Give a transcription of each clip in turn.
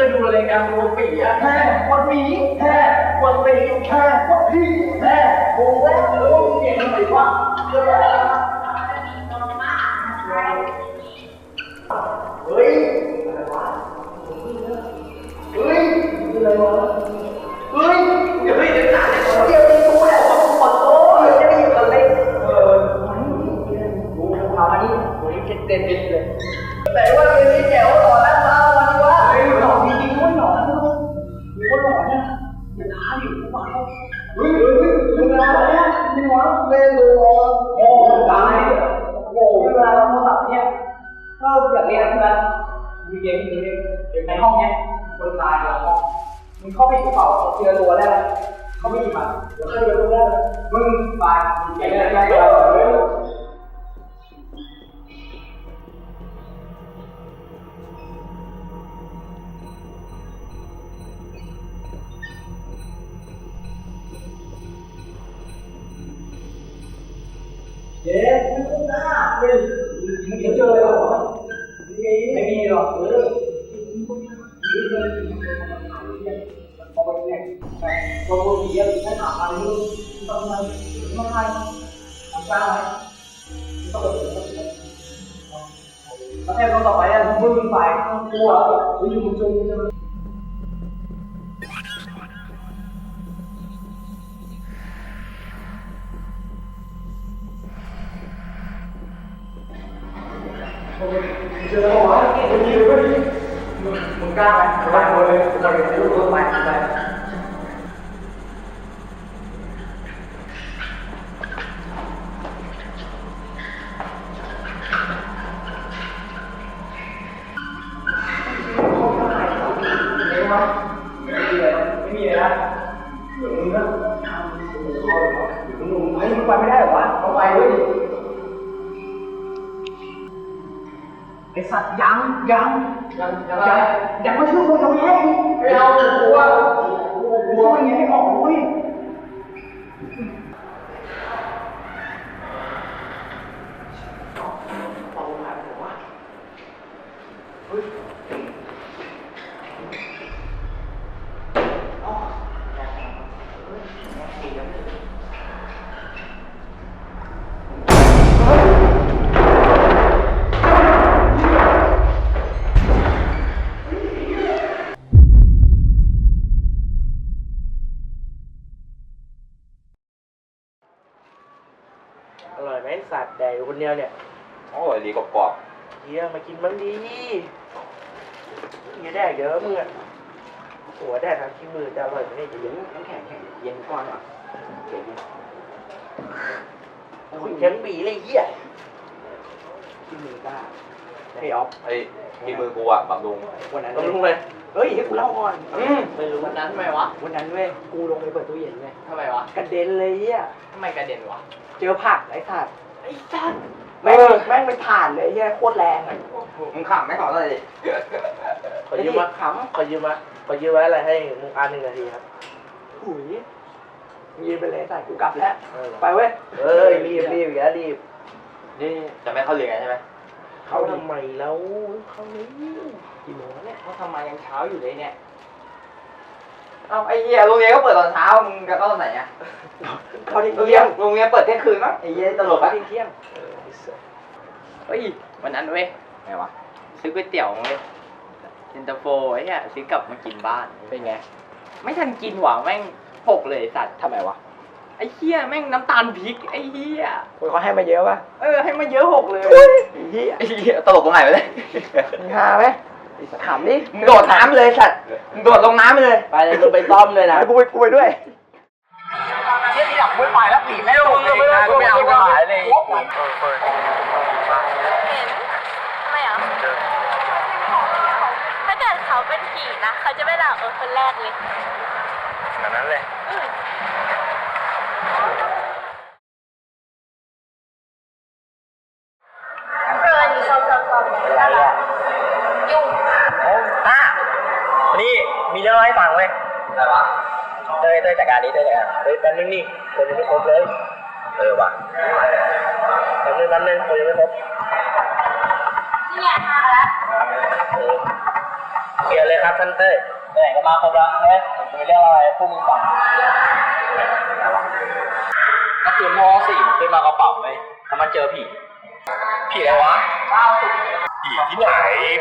ยังกวนปีอะแม่กวนหมีแค่กวนปีแม่กวนพี่แค่กูแล้วกูเก่งหน่อยวะเรื่องอะเฮ้ยเฮ้ยอะไรวะเฮ้ยเดี๋ยวเฮ้ยเดี๋ยวหนาเนี่ยเดี๋ยวกูแหละว่ากูขอโทษจะได้ยินกันเลยเออกูทำอันนี้กูยังเด็ดเด็ดเลยแต่ว่าเกมนี้แจ๋วต่อแล้วมาวันนี้วะ คนหล่อเนี่ยอย่าท้าอยู่ทุกวันเขาเฮ้ยเฮ้ยเฮ้ยเรื่องอะไรเนี่ยนี่วะเล่นดูวะโอ้ตายโอ้เวลาเราโทรศัพท์เนี่ยก็อยากเรียนใช่ไหมมีเกมมีเกมอยู่ในห้องเนี้ยคนตายในห้องมึงเข้าไปกระเป๋าเจอตัวแล้วเขาไม่หยิบมันแล้วก็เจอตัวแล้วมึงไปเกมอะไรกันเลยเจ๊ไม่ต้องหน้าเฮ้ยมึงจะเจอเลย นไว้ดิมึงมึงกล้าไหมไปหมดเลยไปเลยลูกรถไปไปเร็วมั้ยไม่มีเลยไม่ มีเลยนะเดี๋ยวมึงนะเดี๋ยวมึงไปมึงไปไม่ได้หรอวะเขาไปด้วยดิ ไอ สัตว์ยังยังยังยังยังไงยังไม่ช่วยคนทำแย่อีกไม่เอากูว่ากูกกลัลัววอย่างนี้ไม่ออกเว้ยอร่อยไหมสัตว์แดกอยู่คน เดียวเนี่ยโอ้ยดีกรอบเฮียมากินบ้างดีเฮียแดกเยอะมึงอะหัวแดกทางขี้มือจะอร่อยไหมเนี่ยจะเย็นน้ำแข็งแข็งเย็นก่อนอะเจ๋งคุณเข็งบีเลยเฮียขี้มือกล้าไอ้ออฟๆไอ้ที่มือกูอะบำรุงวันนั้นต้องลุงเลย เฮ้ยให้กูเล่าก่อนอืม ไม่รู้วันนั้นทำไมวะวันนั้นเว้ยกูลงไปเปิดตู้เย็นเว้ยทำไมวะกระเด็นเลยเฮียทำไมกระเด็นวะเจอผักไอ้สัตว์ไอ้สัตว์แม่งแม่งเป็นถ่านเลยเฮียโคตรแรงอะมึงขำไม่ขอเลยดิขอยืมมาขำขอยืมมาขอยืมไว้อะไรให้มึงอันหนึ่งนาทีครับหุยมึงยืมไปเลยใส่กูกลับแล้วไปเว้ย เอ้ยรีบรีบอย่ารีบนี่จะไม่เข้าเรียนใช่ไหมเข้าทำไมแล้วเข้านี้กี่โมงแล้วเนี่ยเขาทำมายังเช้าอยู่เลยเนี่ย เอ้าไอ้เหี้ยโรงเรียนก็เปิดตอนเช้ามึงจะเข้าตอนไหนอะเข้าที่โรงเรีเที่ยยนงโรงเรียนเปิดเที่ยงคืนมั้งไอ้เหี้ยตลกเข้าปะที่เที่ยงเออไอ้สัสเฮ้ยวันนั้นเว้ยไงวะซื้อก๋วยเตี๋ยวเว้ยเย็นตาโฟไอ้เนี่ยซื้อกลับมากินบ้าน เป็นไงไม่ทันกินหว่าแม่งหกเลยไอ้สัตว์ทำไมวะไอ้เหี้ยแม่งน้ำตาลพริกไอ้เหี้ยคนเขาให้มาเยอะป่ะเออให้มาเยอะหกเลยไอ้เหี้ยไอ้เหี้ยตลกตรงไหนวะเนี่ยมึงฮาไหม ไอ้สัสขำดิมึงโดดน้ำเลยสัตว์มึงโดดลงน้ำไปเลย ไปเลยมึงไปต้อมเลยนะ กูไปกูไปด้วย เที่ยที่หลับไม่ไปแล้วปีแม่งไม่ได้ไม่เอาจะหายเลยเห็นทำไมอะถ้าเกิดเขาเป็นผีนะ เขาจะไม่หลับเออคนแรกเลยแบบนั้นเลย อืม เอ อนี่ชอบชอบชอบน่ารักยุ่งโอ้ต้านี่มีเรื่องเล่าให้ฟังเว้ยอะไรวะเต้ยเต้ยจัดการนี้เต้ยจัดการเฮ้ยแป๊บนึงนี่คนยังไม่ครบเลย เออว่ะแป๊บนึงแป๊บนึงคนยังไม่ครบนี่ไงมาแล้วเออเคลียร์เลยครับท่านเต้ยเไหนก็มาครบแล้วเฮ้ยจะไปเรื่องอะไรพวกมึงฟังก็คือมสี่ขึ้นมากระเป๋าเลยถ้ามันเจอผี ผีอะไรวะผีที่ไหน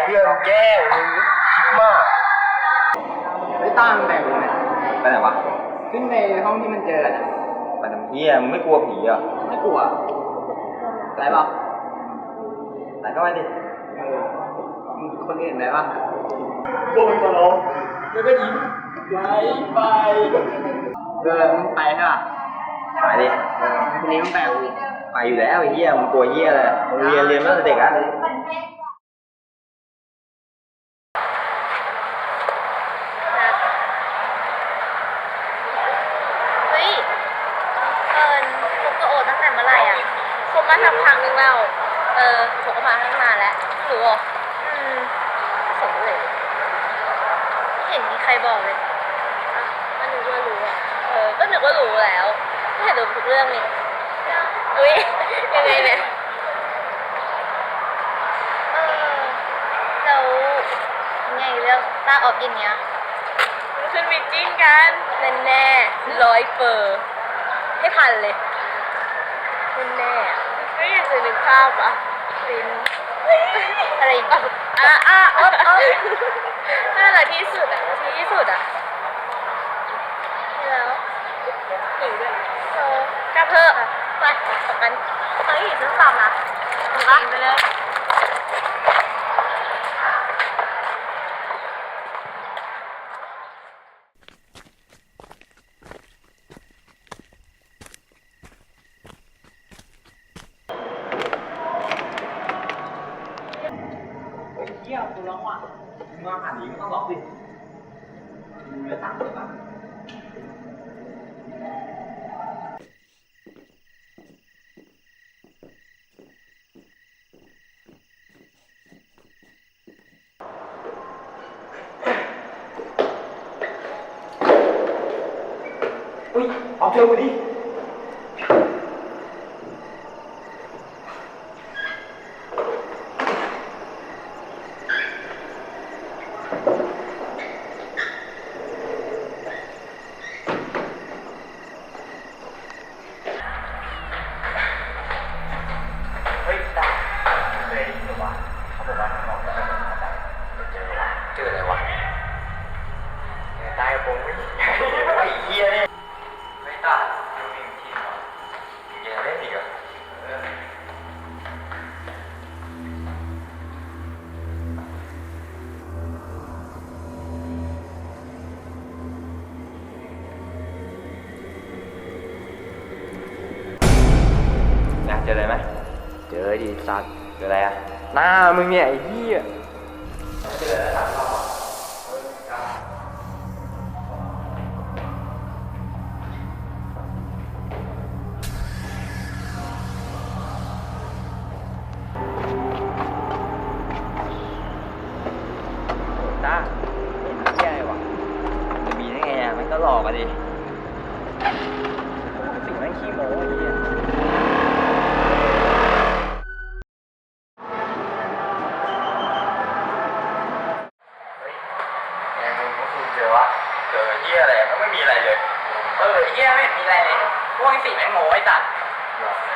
เพื่อนแก้วมึงคิดมาก ไม่ตั้งแต่งไหนไปไหนวะขึ้นในห้องที่มันเจอน่ะไปทำเฮียมึงไม่กลัวผีเหรอะไม่กลัวอะไรเปล่าไหนก็ไปดิเออมึงคนอื่นไหมบ้างพวกมึงก็ร้องแล้วก็ยิ้มไปไปเออมึงไปใช่ป่ะไปดิคนนี้มึงไปกับกู ไปอยู่แล้วไอ้เฮียมึงกลัวเฮียเลยโรงเรียนเรียนมาตั้งแต่เด็กอะเฮ้ยเอิญคบกับโอตั้งแต่เมื่อไหร่อะคบมาสักพักนึงแล้ว เออคบกันมาตั้งนานแล้วหรือเหรออืมสมเลยไม่เห็นมีใครบอกเลยอะก็นึกว่ารู้อะ เออ ก็นึกว่ารู้แล้ว ไม่เห็นรู้ทุกเรื่องนี่อุ้ยยังไงเนี่ย เออแล้วยังไง เรื่องตาออกอินเนี้ยขึ้นมีจิ้นกันแน่แน่ร้อยเปอร์ ให้พันเลยแน่แน่ไม่อยากจะนึกภาพอะฟินอะไรอย่างเงี้ยอะอะอ๊อบอ๊อบน่ารักที่สุดอะที่สุดอะแล้วหนูด้วยเออกลับเถอะไปออกกันเฮ้ยซื้อสามนะไปเลย เที่ยวกูร้องว่ะ มึงมาผ่านนี้มึงต้องล็อ หน้ามึ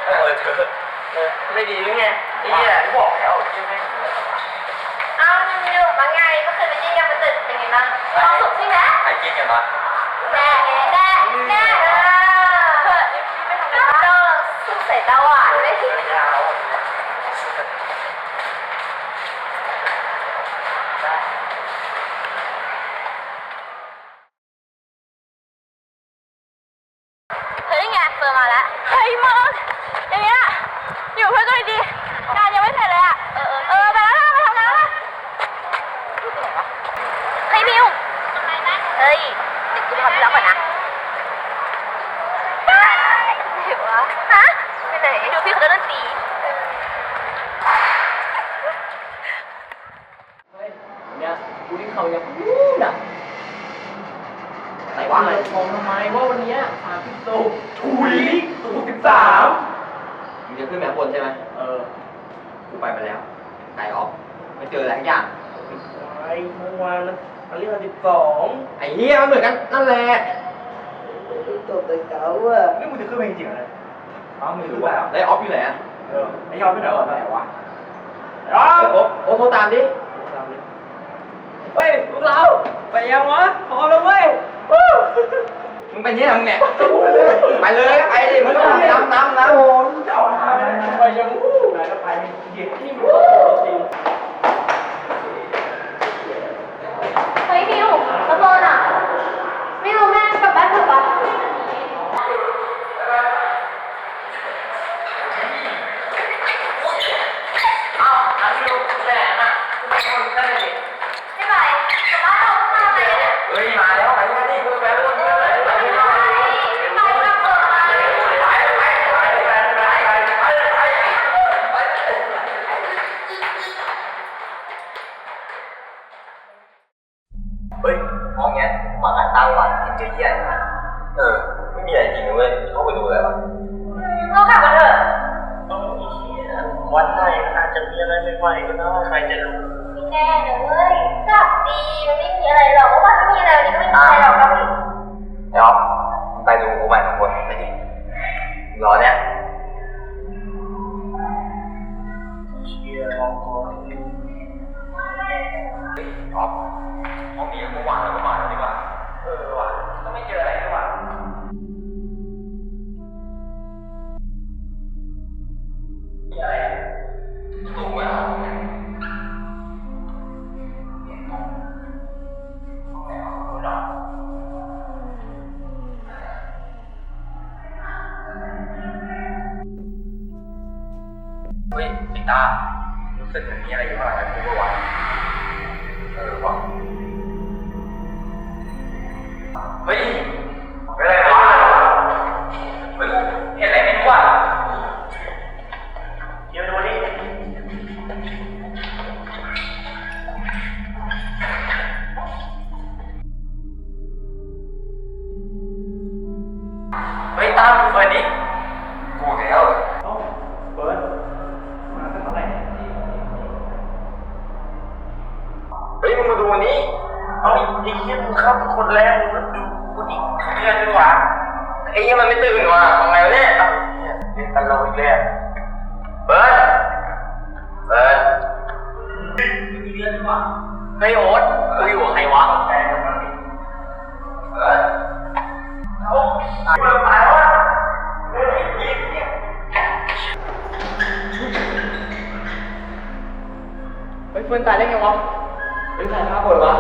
เออเธอเออไม่ดีหรือไงไอ้เหี้เหี้ยยที่บอกแล้วเหี้ยไม่มีอะไรอ้าวนี่มีหนูมาไงเมื่อคืนไปจิ้นกันมันตื่นเป็นไงบ้างความสุขใช่ไหมใครกินกันมาแน่แน่แน่เออเฮ้ยไม่ทำกันบ้างสุดเสร็จแล้วอะได้ที่ยาว เฮ้ยไงเฟิร์นมาแล้วเฮ้ยมึงอย่างเงี้ยอยู่เพื่อนก็ดีงานยังไม่เสร็จเลยอะเออเออไปแล้วนะไปทำงานแล้วเฮ้ยมิวทำไมนะเฮ้ยเดี๋ยวกูไปทำธุระก่อนนะไหนวะฮะไปไหนดูพี่เขาเล่นดนตรี เฮ้ยเนี่ยกูที่เขายังพูดอะแต่ว่าเลยมองทำไมว่าวันเนี้ยสามสิบตุก ถุยสูงสิบสาม มึงจะขึ้นไปข้างบนใช่ไหม เออ กูไปมาแล้วไกลออกไม่เจออะไรทุกอย่างไอ้เมื่อวานมันมันเรียกว่าสิบสองไอ้เหี้ยมันเหมือนกันนั่นแหละตัวแต่เก่าอะนี่มึงจะขึ้นไปจริงๆเหรอเนี่ยอ้าวมึงไม่ขึ้รู้นไปว่าอะแล้วออฟอยู่ไหนอะเออไอ้ยอมไปไหนวะไหนวะยอมโอ๊โอ๊โทรตามดิเฮ้ยพวกเราไปยังวะพอแล้วเว้ยมึงเป็นยี่ห้อมึงเนี่ยไปเลยไปดิมึงต้องน้ำน้ำน้ำโอ้ยเจ้าหาไปยังอู้ไหนก็ไปเหยี ยดที่มึงจริง เฮ้ยมิวขอโทษอะไม่รู้แม่กลับบ้านเถอะปะ เอาอันนี้ดูแสนอะทุกคนได้ดิ ไม่ไปกลับบ้านเรามาอะไรเนี่ย เฮ้ยมาแล้วไปที่นี่เพื่อนแฟนคนนี้ไปไปไปไป ไปมาเปิดมา เฮ้ยห้องเนี้ยมาหลายตังค์ว่ะเจอเหี้ยอะไรมาเออ ไม่มีอะไรจริงนะเว้ยเข้าไปดูเลยวะเรากลับกันเถอะวันไหนมันอาจจะมีอะไรใหม่ๆก็ได้ใครจะรู้ไม่แน่นะเว้ยกลับดีมันไม่มีอะไรหรอกเพราะว่าถ้ามีอะไรวันนี้ก็ไม่มีอะไรหรอกกลับอีกเดี๋ยว เเพื่อนดีกว่าไอ้เหี้ยมันไม่ตื่นว่ะทำไงวะเนี่ยเอาเนี่ยเล่นตลกอีกแล้วเบิร์ดเบิร์ดมีเรื่องดีกว่าเฮ้ยโอ๊ตกูอยู่กับใครวะแต่มันมีเบิร์ดเอากูจะตายวะเฮ้ยยิงเนี่ยเฮ้ยเฟิร์นตายได้ไงวะเฮ้ยใครฆ่าคนวะ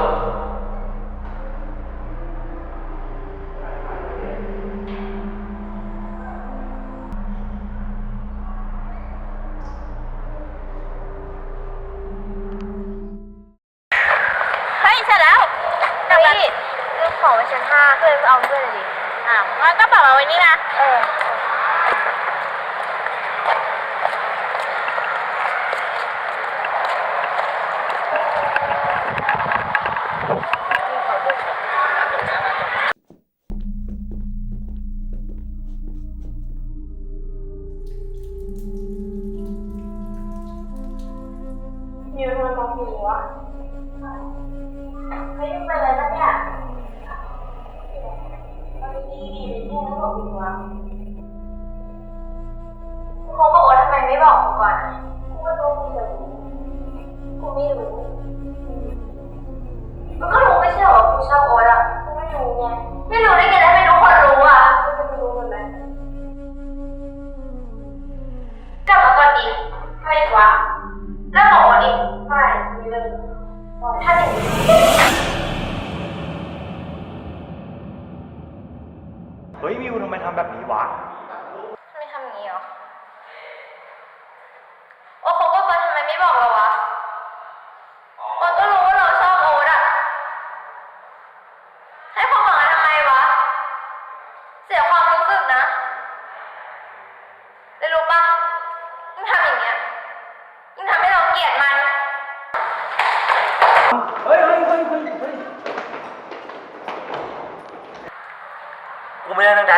อ้วงั้นก็บอกมาไว้นี่นะ เออ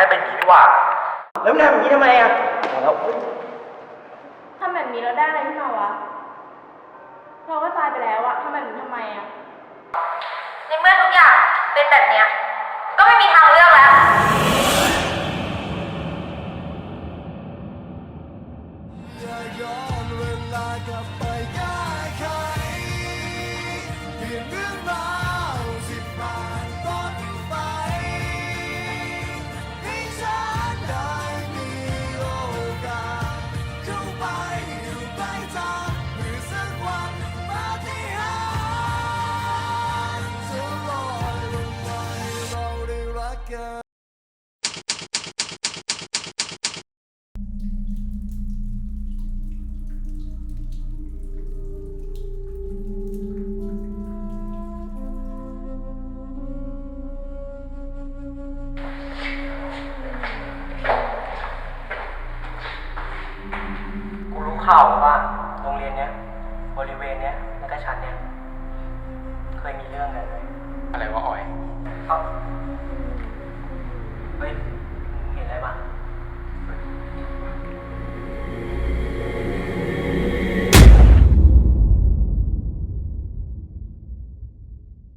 เป็นอย่างนี้ดีกว่า แล้วมึงทำอย่างนี้ทำไมอะแล้วทำแบบนี้เราได้อะไรขึ้นมาวะ เราก็ตายไปแล้วอะทำแบบนี้ทำไมอะ ในในเมื่อทุกอย่างเป็นแบบเนี้ย